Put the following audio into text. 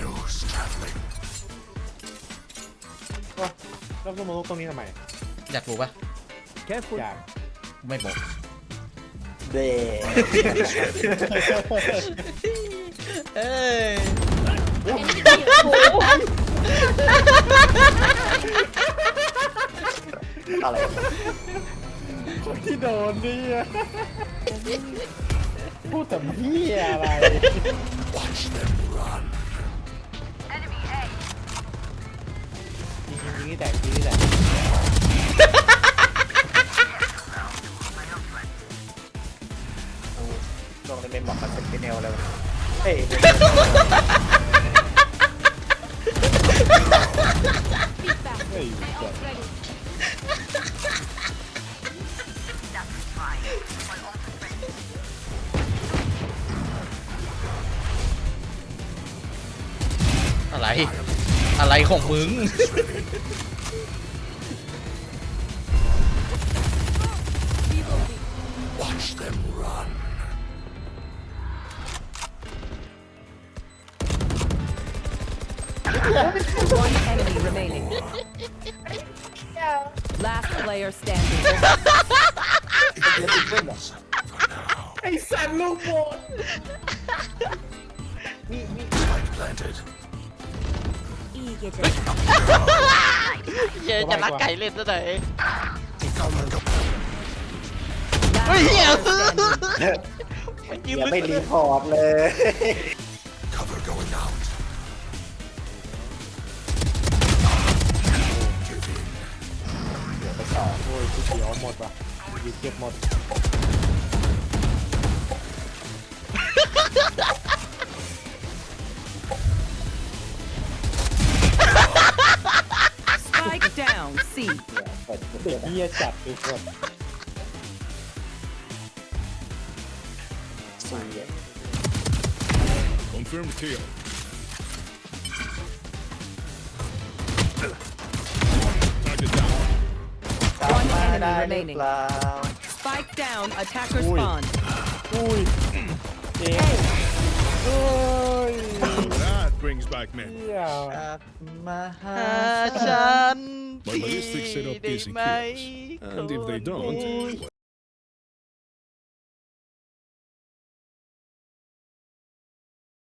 Shadows traveling. ก็แล้วก็มาลงตรงนี้ทำไมอยากรู้ปะอยากไม่บอก เด้เอ้ย อะไรคนที่โดนนี่อะพูดแต่พี่อะไร Watch them run. นี่แตกยิงนี่แตกลงในเมมบอกมันเป็นเปนเนลแล้วเฮ้ยเฮ้ยเกิดอะไร อะไรของมึง Watch them run. One enemy remaining. Last player standing. ไอ้สันลูกบอล Spike planted. เย้จะรักไก่เล่นซะหน่อย Cover go. Last Ui, player hiểu. standing. อย่าไม่รีพอร์ตเลย Cover going out. Give in. โอ้ยกูเขียวหมดว่ะหยิบเก็บหมด down. C. เด็กเฮียจัดทุกคน Confirmed kill. Target down. กลับมาได้หรือเปล่า Spike down. Attacker Ui. spawn. อุ้ยเจ๊โอ้ย That brings back men. เฮีย กลับมาหา หาฉัน my ballistic setup is in. And if they don't,